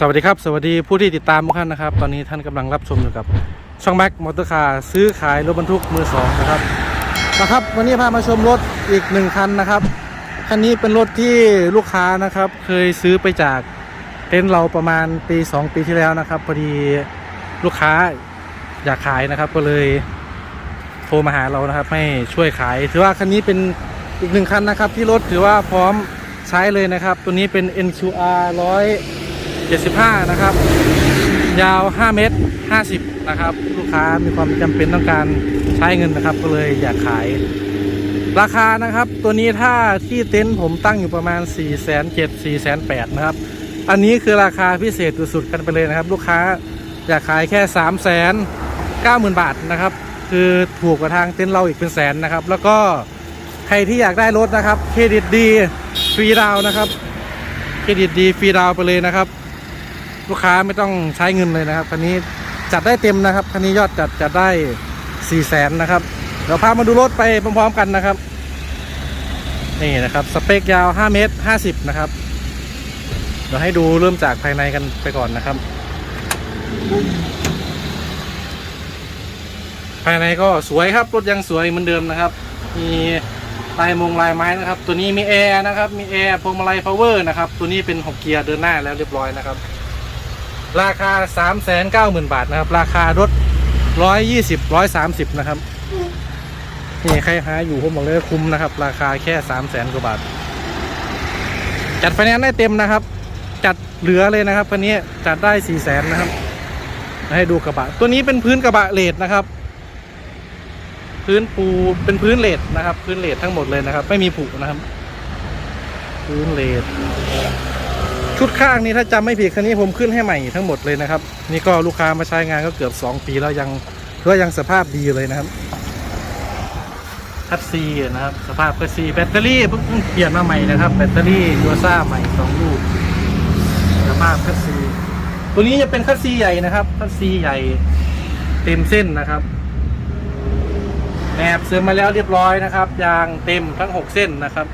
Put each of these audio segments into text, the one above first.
สวัสดีครับ สวัสดีผู้ที่ติดตามทุกท่านนะครับ ตอนนี้ท่านกำลังรับชมอยู่กับช่องแม็กมอเตอร์คาร์ซื้อขายรถบรรทุกมือสองนะครับนะครับ วันนี้พามาชมรถอีกหนึ่งคันนะครับคันนี้เป็นรถที่ลูกค้านะครับ เคยซื้อไปจากเต็นท์เราประมาณปี 2 ปีที่แล้วนะครับพอดีลูกค้าอยากขายนะครับ ก็เลยโทรมาหาเรานะครับ ให้ช่วยขาย ถือว่าคันนี้เป็นอีกหนึ่งคันนะครับ ที่รถถือว่าพร้อมใช้เลยนะครับ ตัวนี้เป็น NQR 100 75 นะครับ ยาว 5 เมตร 50 นะครับ ลูกค้ามีความจำเป็นต้องการใช้เงินนะครับ ก็เลยอยากขาย ราคานะครับ ตัวนี้ถ้าที่เต็นท์ผมตั้งอยู่ประมาณ 4 7 0 0 0 4 8 0 0 นะครับ อันนี้คือราคาพิเศษสุดๆกันไปเลยนะครับ ลูกค้าอยากขายแค่ 3 9 0 0 0 0 บาทนะครับ คือถูกกว่าทางเต็นท์เราอีกเป็นแสนนะครับ แล้วก็ใครที่อยากได้รถนะครับ เครดิตดี ฟรีดาวนะครับ เครดิตดี ฟรีดาวไปเลยนะครับ ลูกค้าไม่ต้องใช้เงินเลยนะครับคันนี้จัดได้เต็มนะครับคันนี้ยอดจัดจัดได้4ี่แสนนะครับเดี๋ยวพามาดูรถไปพร้อมๆกันนะครับ นี่นะครับสเปคยาว5เมตร50นะครับเดี๋ยวให้ดูเริ่มจากภายในกันไปก่อนนะครับ ภายในก็สวยครับรถยังสวยเหมือนเดิมนะครับ มีลายมงลายไม้นะครับ ตัวนี้มีแอร์นะครับ มีแอร์พวงมาลัยพาวเวอร์นะครับ ตัวนี้เป็น6เกียร์เดินหน้าแล้วเรียบร้อยนะครับ ราคา 3 9 0 0 0 0 บาทนะครับ ราคารถ 120 130 นะครับ นี่ใครหาอยู่ผมบอกเลยคุ้มนะครับ ราคาแค่ 3 0 0 0 0 0 กว่าบาท จัดไฟแนนซ์ได้เต็มนะครับ จัดเหลือเลยนะครับคันนี้จัดได้ 4 0 0 0 0 0 นะครับ ให้ดูกระบะ ตัวนี้เป็นพื้นกระบะเลดนะครับ พื้นปูเป็นพื้นเลดนะครับ พื้นเลดทั้งหมดเลยนะครับ ไม่มีผุนะครับ พื้นเลด ชุดข้างนี้ถ้าจำไม่ผิดคันนี้ผมขึ้นให้ใหม่ทั้งหมดเลยนะครับ นี่ก็ลูกค้ามาใช้งานก็เกือบ 2 ปีแล้วยังก็ยังสภาพดีเลยนะครับคัตซีนะครับ สภาพคัตซีแบตเตอรี่เพิ่งเปลี่ยนมาใหม่นะครับ แบตเตอรี่ยูซ่าใหม่สองลูกสภาพคัตซีตัวนี้จะเป็นคัตซีใหญ่นะครับคัตซีใหญ่เต็มเส้นนะครับแหนบเสริมมาแล้วเรียบร้อยนะครับ ยางเต็มทั้ง 6 เส้นนะครับ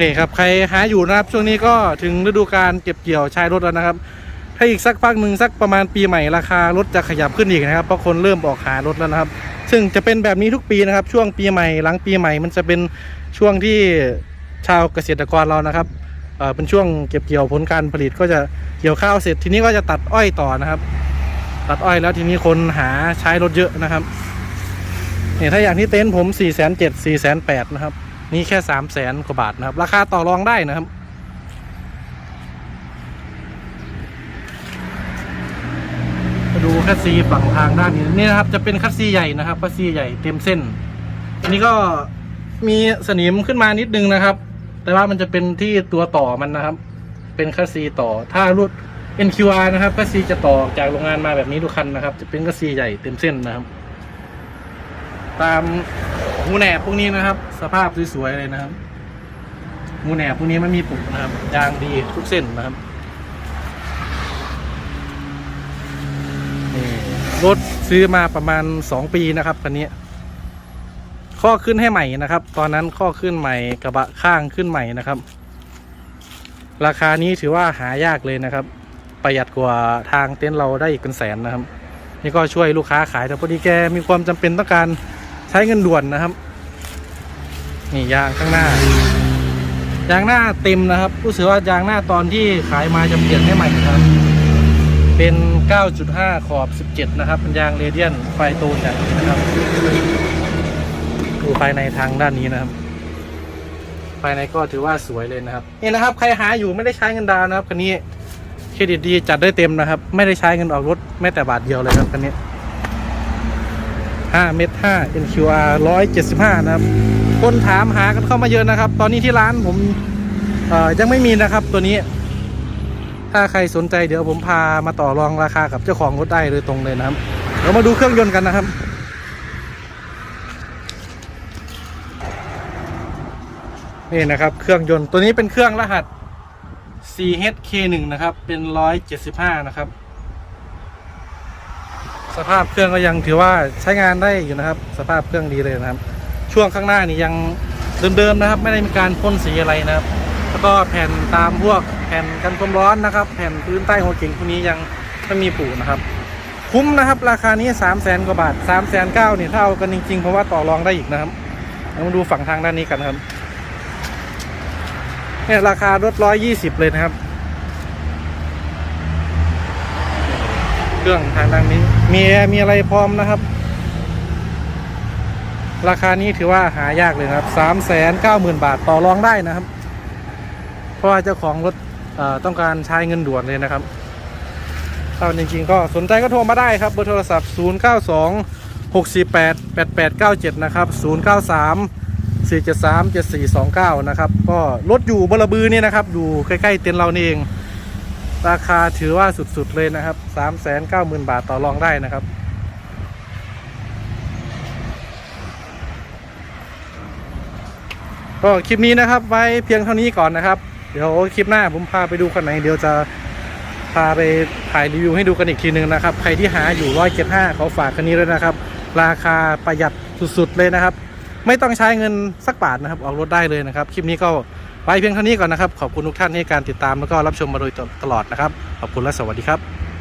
นี่ครับใครหาอยู่นะครับช่วงนี้ก็ถึงฤดูการเก็บเกี่ยวใช้รถแล้วนะครับ ถ้าอีกสักพักหนึ่งสักประมาณปีใหม่ราคารถจะขยับขึ้นอีกนะครับเพราะคนเริ่มออกหารถแล้วนะครับ ซึ่งจะเป็นแบบนี้ทุกปีนะครับ ช่วงปีใหม่หลังปีใหม่มันจะเป็นช่วงที่ชาวเกษตรกรเรานะครับเอ่อเป็นช่วงเก็บเกี่ยวผลการผลิตก็จะเกี่ยวข้าวเสร็จทีนี้ก็จะตัดอ้อยต่อนะครับ ตัดอ้อยแล้วทีนี้คนหาใช้รถเยอะนะครับเนี่ยถ้าอย่างที่เต็นท์ผม4ี่แสนเจ็ดสี่แสนแปดนะครับ นี่แค่สามแสนกว่าบาทนะครับ ราคาต่อรองได้นะครับมาดูคัสซีฝั่งทางด้านนี้นี่นะครับจะเป็นคัสซีใหญ่นะครับคัสซีใหญ่เต็มเส้น อันนี้ก็มีสนิมขึ้นมานิดนึงนะครับ แต่ว่ามันจะเป็นที่ตัวต่อมันนะครับ เป็นคัสซีต่อถ้ารุ่น NQR นะครับคัสซีจะต่อจากโรงงานมาแบบนี้ทุกคันนะครับ จะเป็นคัสซีใหญ่เต็มเส้นนะครับ ตาม หูแหนบพวกนี้นะครับ สภาพสวยๆเลยนะครับหูแหนบพวกนี้ไม่มีปุกนะครับยางดีทุกเส้นนะครับนี่รถซื้อมาประมาณ 2 ปีนะครับคันนี้ข้อขึ้นให้ใหม่นะครับ ตอนนั้นข้อขึ้นใหม่กระบะข้างขึ้นใหม่นะครับ ราคานี้ถือว่าหายากเลยนะครับ ประหยัดกว่าทางเต็นท์เราได้อีกเป็นแสนนะครับ นี่ก็ช่วยลูกค้าขายแต่พอดีแกมีความจำเป็นต้องการ ใช้เงินด่วนนะครับ นี่ยางข้างหน้า ยางหน้าเต็มนะครับรู้สึกว่ายางหน้าตอนที่ขายมาจะเปลี่ยนให้ใหม่นะครับ เป็น 9.5 ขอบ 17 นะครับเป็นยางเรเดียนไฟโตนอย่างนี้นะครับดูภายในทางด้านนี้นะครับ ภายในก็ถือว่าสวยเลยนะครับนี่นะครับใครหาอยู่ไม่ได้ใช้เงินดาวน์นะครับคันนี้เครดิตดีจัดได้เต็มนะครับ ไม่ได้ใช้เงินออกรถแม้แต่บาทเดียวเลยครับคันนี้ 5 เมตร 5 NQR 175 นะครับ คนถามหากันเข้ามาเยอะนะครับ ตอนนี้ที่ร้านผมยังไม่มีนะครับตัวนี้ ถ้าใครสนใจเดี๋ยวผมพามาต่อรองราคากับเจ้าของรถได้โดยตรงเลยนะครับเดี๋ยวมาดูเครื่องยนต์กันนะครับนี่นะครับเครื่องยนต์ตัวนี้เป็นเครื่องรหัส CHK1 นะครับ เป็น 175 นะครับ สภาพเครื่องก็ยังถือว่าใช้งานได้อยู่นะครับ สภาพเครื่องดีเลยนะครับ ช่วงข้างหน้านี่ยังเดิมๆนะครับ ไม่ได้มีการพ่นสีอะไรนะครับ แล้วก็แผ่นตามพวกแผ่นกันความร้อนนะครับ แผ่นพื้นใต้หัวเก่งพวกนี้ยังไม่มีปูนะครับ คุ้มนะครับ ราคานี้3 0 0แสนกว่าบาท3 0 0แสนเก้าเนี่ยถ้าเอากันจริงๆเพราะว่าต่อรองได้อีกนะครับเรามาดูฝั่งทางด้านนี้กันครับเนี่ยราคารถร้อยยี่สิบเลยนะครับ เครื่องทางด้านนี้ มีแอร์มีอะไรพร้อมนะครับ ราคานี้ถือว่าหายากเลยครับสามแสนเก้าหมื่นบาทต่อรองได้นะครับ เพราะว่าเจ้าของรถต้องการใช้เงินด่วนเลยนะครับถ้าจริงๆก็สนใจก็โทรมาได้ครับเบอร์โทรศัพท์ 0 9 2 6 4 8 8 8 9 7 นะครับ 0 9 3 4 7 3 7 4 2 9 นะครับ ก็รถอยู่บลบือนี่นะครับ อยู่ใกล้ ๆ เต็นท์เรานี่เอง ราคาถือว่าสุดๆเลยนะครับ 3 9 0 0 0 0 บาทต่อรองได้นะครับ ก็คลิปนี้นะครับไว้เพียงเท่านี้ก่อนนะครับ เดี๋ยวคลิปหน้าผมพาไปดูคันไหน เดี๋ยวจะพาไปถ่ายรีวิวให้ดูกันอีกทีหนึ่งนะครับ ใครที่หาอยู่ร้อยเจ็ดห้าเขาฝากคันนี้ด้วยนะครับ ราคาประหยัดสุดๆเลยนะครับ ไม่ต้องใช้เงินสักบาทนะครับ ออกรถได้เลยนะครับ คลิปนี้ก็ ไว้เพียงเท่านี้ก่อนนะครับ ขอบคุณทุกท่านที่การติดตามแล้วก็รับชมมาโดยตลอดนะครับ ขอบคุณและสวัสดีครับ